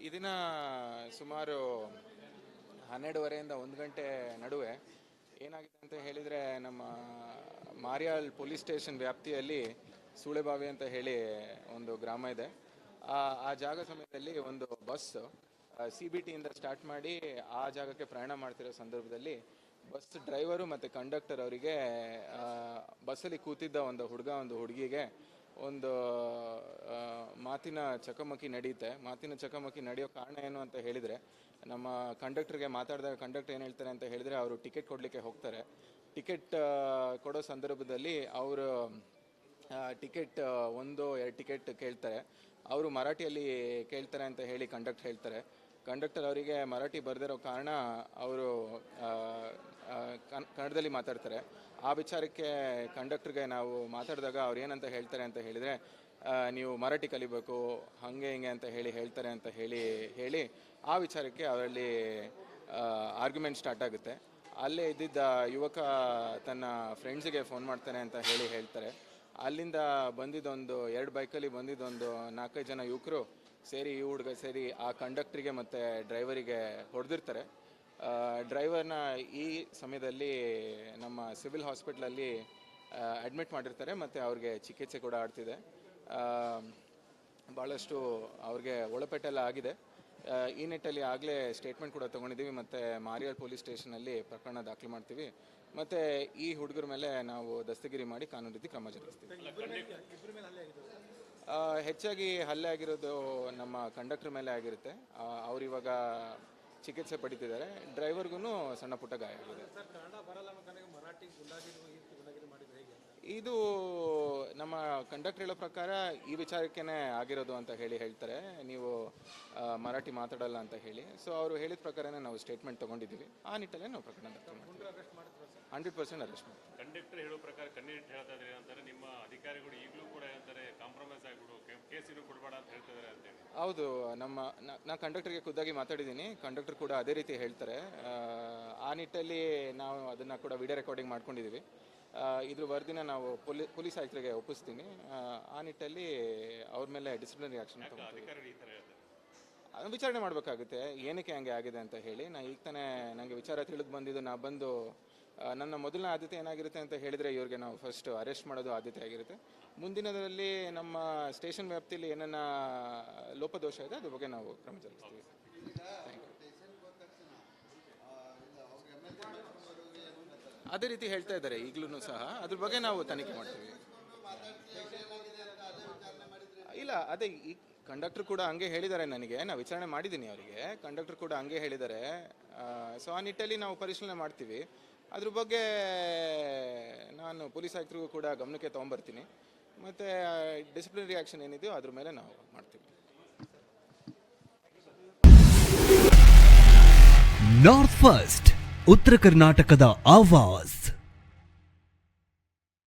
ಈ ಸುಮಾರು ಹನ್ನೆರಡುವರೆಯಿಂದ ಒಂದು ಗಂಟೆ ನಡುವೆ ಏನಾಗಿದೆ ಅಂತ ಹೇಳಿದರೆ ನಮ್ಮ ಮಾರಿಯಾಳ್ ಪೊಲೀಸ್ ಸ್ಟೇಷನ್ ವ್ಯಾಪ್ತಿಯಲ್ಲಿ ಸೂಳೆಬಾವಿ ಅಂತ ಹೇಳಿ ಒಂದು ಗ್ರಾಮ ಇದೆ. ಆ ಆ ಜಾಗ ಸಮಯದಲ್ಲಿ ಒಂದು ಬಸ್ ಸಿ ಬಿ ಟಿಯಿಂದ ಸ್ಟಾರ್ಟ್ ಮಾಡಿ ಆ ಜಾಗಕ್ಕೆ ಪ್ರಯಾಣ ಮಾಡ್ತಿರೋ ಸಂದರ್ಭದಲ್ಲಿ ಬಸ್ ಡ್ರೈವರು ಮತ್ತು ಕಂಡಕ್ಟರ್ ಅವರಿಗೆ ಬಸ್ಸಲ್ಲಿ ಕೂತಿದ್ದ ಒಂದು ಹುಡುಗ, ಒಂದು ಹುಡುಗಿಗೆ ಒಂದು ಮಾತಿನ ಚಕಮಕಿ ನಡೆಯುತ್ತೆ ಮಾತಿನ ಚಕಮಕಿ ನಡೆಯೋ ಕಾರಣ ಏನು ಅಂತ ಹೇಳಿದರೆ, ನಮ್ಮ ಕಂಡಕ್ಟರ್ಗೆ ಮಾತಾಡಿದಾಗ ಕಂಡಕ್ಟರ್ ಏನು ಹೇಳ್ತಾರೆ ಅಂತ ಹೇಳಿದರೆ, ಅವರು ಟಿಕೆಟ್ ಕೊಡಲಿಕ್ಕೆ ಹೋಗ್ತಾರೆ. ಟಿಕೆಟ್ ಕೊಡೋ ಸಂದರ್ಭದಲ್ಲಿ ಅವರು ಟಿಕೆಟ್ ಒಂದು, ಎರಡು ಟಿಕೆಟ್ ಕೇಳ್ತಾರೆ. ಅವರು ಮರಾಠಿಯಲ್ಲಿ ಕೇಳ್ತಾರೆ ಅಂತ ಹೇಳಿ ಕಂಡಕ್ಟರ್ ಹೇಳ್ತಾರೆ. ಕಂಡಕ್ಟರ್ ಅವರಿಗೆ ಮರಾಠಿ ಬರೆದಿರೋ ಕಾರಣ, ಅವರು ಕನ್ನಡದಲ್ಲಿ ಮಾತಾಡ್ತಾರೆ. ಆ ವಿಚಾರಕ್ಕೆ ಕಂಡಕ್ಟರ್ಗೆ ನಾವು ಮಾತಾಡಿದಾಗ ಅವ್ರು ಏನಂತ ಹೇಳ್ತಾರೆ ಅಂತ ಹೇಳಿದರೆ ನೀವು ಮರಾಠಿ ಕಲಿಬೇಕು, ಹಾಗೆ ಹಿಂಗೆ ಅಂತ ಹೇಳಿ ಹೇಳ್ತಾರೆ ಅಂತ ಹೇಳಿ ಹೇಳಿ ಆ ವಿಚಾರಕ್ಕೆ ಅವರಲ್ಲಿ ಆರ್ಗ್ಯುಮೆಂಟ್ ಸ್ಟಾರ್ಟ್ ಆಗುತ್ತೆ. ಅಲ್ಲೇ ಇದ್ದಿದ್ದ ಯುವಕ ತನ್ನ ಫ್ರೆಂಡ್ಸಿಗೆ ಫೋನ್ ಮಾಡ್ತಾನೆ ಅಂತ ಹೇಳಿ ಹೇಳ್ತಾರೆ. ಅಲ್ಲಿಂದ ಬಂದಿದ್ದೊಂದು, ಎರಡು ಬೈಕಲ್ಲಿ ಬಂದಿದ್ದೊಂದು ನಾಲ್ಕೈದು ಜನ ಯುವಕರು ಸೇರಿ ಈ ಹುಡುಗ ಸೇರಿ ಆ ಕಂಡಕ್ಟ್ರಿಗೆ ಮತ್ತು ಡ್ರೈವರಿಗೆ ಹೊಡೆದಿರ್ತಾರೆ. ಡ್ರೈವರ್ನ ಈ ಸಮಯದಲ್ಲಿ ನಮ್ಮ ಸಿವಿಲ್ ಹಾಸ್ಪಿಟ್ಲಲ್ಲಿ ಅಡ್ಮಿಟ್ ಮಾಡಿರ್ತಾರೆ ಮತ್ತು ಅವ್ರಿಗೆ ಚಿಕಿತ್ಸೆ ಕೂಡ ಆಡ್ತಿದೆ. ಭಾಳಷ್ಟು ಅವ್ರಿಗೆ ಒಳಪೆಟ್ಟೆಲ್ಲ ಆಗಿದೆ. ಈ ನಿಟ್ಟಲ್ಲಿ ಆಗಲೇ ಸ್ಟೇಟ್ಮೆಂಟ್ ಕೂಡ ತೊಗೊಂಡಿದ್ದೀವಿ. ಮತ್ತು ಮಾರಿಯಾಳ್ ಪೊಲೀಸ್ ಸ್ಟೇಷನಲ್ಲಿ ಪ್ರಕರಣ ದಾಖಲು ಮಾಡ್ತೀವಿ. ಮತ್ತು ಈ ಹುಡುಗರ ಮೇಲೆ ನಾವು ದಸ್ತಗಿರಿ ಮಾಡಿ ಕಾನೂನು ರೀತಿ ಕ್ರಮ ಜರುಗಿಸ್ತೀವಿ. ಹೆಚ್ಚಾಗಿ ಹಲ್ಲೆ ಆಗಿರೋದು ನಮ್ಮ ಕಂಡಕ್ಟರ್ ಮೇಲೆ ಆಗಿರುತ್ತೆ. ಅವ್ರು ಇವಾಗ ಚಿಕಿತ್ಸೆ ಪಡಿತಿದ್ದಾರೆ. ಡ್ರೈವರ್ಗೂ ಸಣ್ಣ ಪುಟ್ಟ ಗಾಯ ಆಗಿದೆ. ಇದು ನಮ್ಮ ಕಂಡಕ್ಟರ್ ಹೇಳೋ ಪ್ರಕಾರ ಈ ವಿಚಾರಕ್ಕೇನೆ ಆಗಿರೋದು ಅಂತ ಹೇಳಿ ಹೇಳ್ತಾರೆ. ನೀವು ಮರಾಠಿ ಮಾತಾಡಲ್ಲ ಅಂತ ಹೇಳಿ. ಸೊ ಅವರು ಹೇಳಿದ ಪ್ರಕಾರನೇ ನಾವು ಸ್ಟೇಟ್ಮೆಂಟ್ ತೊಗೊಂಡಿದ್ದೀವಿ. ಆ ನಿಟ್ಟಲ್ಲೇ ನಾವು ಪ್ರಕರಣ ಹಂಡ್ರೆಡ್ ಪರ್ಸೆಂಟ್ ಅರೆಸ್ಟ್ ಮಾಡ್ತೀವಿ. ಕಂಡಕ್ಟರ್ ಹೇಳೋ ಪ್ರಕಾರ ಕಣ್ಣೀರಿಟ್ಟು ಹೇಳ್ತಾ ಇದ್ದಾರೆ. ಅಂತಾರೆ ನಿಮ್ಮ ಅಧಿಕಾರಿಗಳು ಈಗಲೂ ಕೂಡ ಹೇಳ್ತಾರೆ ಕಾಂಪ್ರಮೈಸ್ ಆಗಿಬಿಡು ಕೇಸಿನೂ ಕೊಡಬೇಡ ಅಂತ ಅಂತೇಳಿ ಹೌದು ನಮ್ಮ ನಾ- ಕಂಡಕ್ಟರ್ಗೆ ಖುದ್ದಾಗಿ ಮಾತಾಡಿದ್ದೀನಿ. ಕಂಡಕ್ಟರ್ ಕೂಡ ಅದೇ ರೀತಿ ಹೇಳ್ತಾರೆ. ಆ, ನಿಟ್ಟಲ್ಲಿ ನಾವು ಅದನ್ನು ಕೂಡ ವಿಡಿಯೋ ರೆಕಾರ್ಡಿಂಗ್ ಮಾಡ್ಕೊಂಡಿದ್ದೀವಿ. ಇದ್ರ ವರದಿನ ನಾವು ಪೊಲೀಸ್ ಪೊಲೀಸ್ ಆಯುಕ್ತರಿಗೆ ಒಪ್ಪಿಸ್ತೀನಿ. ಆ, ನಿಟ್ಟಲ್ಲಿ ಅವ್ರ ಮೇಲೆ ಡಿಸಿಪ್ಲಿನರಿ ಆಕ್ಷನ್ ತಗೊಳ್ತೀವಿ ಅಧಿಕಾರಿಗಳು ಈ ಥರ ಹೇಳ್ತಾರೆ ಅದನ್ನ ವಿಚಾರಣೆ ಮಾಡಬೇಕಾಗುತ್ತೆ. ಏನಕ್ಕೆ ಹಂಗೆ ಆಗಿದೆ ಅಂತ ಹೇಳಿ. ನಾ ಈಗ ತಾನೇ ನನಗೆ ವಿಚಾರ ತಿಳಿದು ಬಂದಿದ್ದು, ನಾ ಬಂದು ನನ್ನ ಮೊದಲನೇ ಆದ್ಯತೆ ಏನಾಗಿರುತ್ತೆ ಅಂತ ಹೇಳಿದರೆ ಇವ್ರಿಗೆ ನಾವು ಫಸ್ಟ್ ಅರೆಸ್ಟ್ ಮಾಡೋದು ಆದ್ಯತೆ ಆಗಿರುತ್ತೆ. ಮುಂದಿನದರಲ್ಲಿ ನಮ್ಮ ಸ್ಟೇಷನ್ ವ್ಯಾಪ್ತಿಯಲ್ಲಿ ಏನನ್ನ ಲೋಪದೋಷ ಇದೆ, ಅದ್ರ ಬಗ್ಗೆ ನಾವು ಕ್ರಮ ಜರುಗಿಸ್ತೀವಿ. ಅದೇ ರೀತಿ ಹೇಳ್ತಾ ಇದ್ದಾರೆ ಈಗಲೂ ಸಹ. ಅದ್ರ ಬಗ್ಗೆ ನಾವು ತನಿಖೆ ಮಾಡ್ತೀವಿ. ಇಲ್ಲ, ಅದೇ ಈ ಕಂಡಕ್ಟರ್ ಕೂಡ ಹಂಗೆ ಹೇಳಿದ್ದಾರೆ ನನಗೆ. ನಾವು ವಿಚಾರಣೆ ಮಾಡಿದ್ದೀನಿ ಅವರಿಗೆ. ಕಂಡಕ್ಟರ್ ಕೂಡ ಹಂಗೆ ಹೇಳಿದ್ದಾರೆ. ಸೊ ಆ ನಿಟ್ಟಲ್ಲಿ ನಾವು ಪರಿಶೀಲನೆ ಮಾಡ್ತೀವಿ. ಅದ್ರ ಬಗ್ಗೆ ನಾನು ಪೊಲೀಸ್ ಆಯುಕ್ತರಿಗೂ ಕೂಡ ಗಮನಕ್ಕೆ ತೊಗೊಂಬರ್ತೀನಿ. ಮತ್ತು ಡಿಸಿಪ್ಲಿನರಿ ರಿಯಾಕ್ಷನ್ ಏನಿದೆಯೋ ಅದ್ರ ಮೇಲೆ ನಾವು ಮಾಡ್ತೀವಿ. ನಾರ್ತ್ ಫಸ್ಟ್ ಉತ್ತರ ಕರ್ನಾಟಕದ ಆವಾಜ್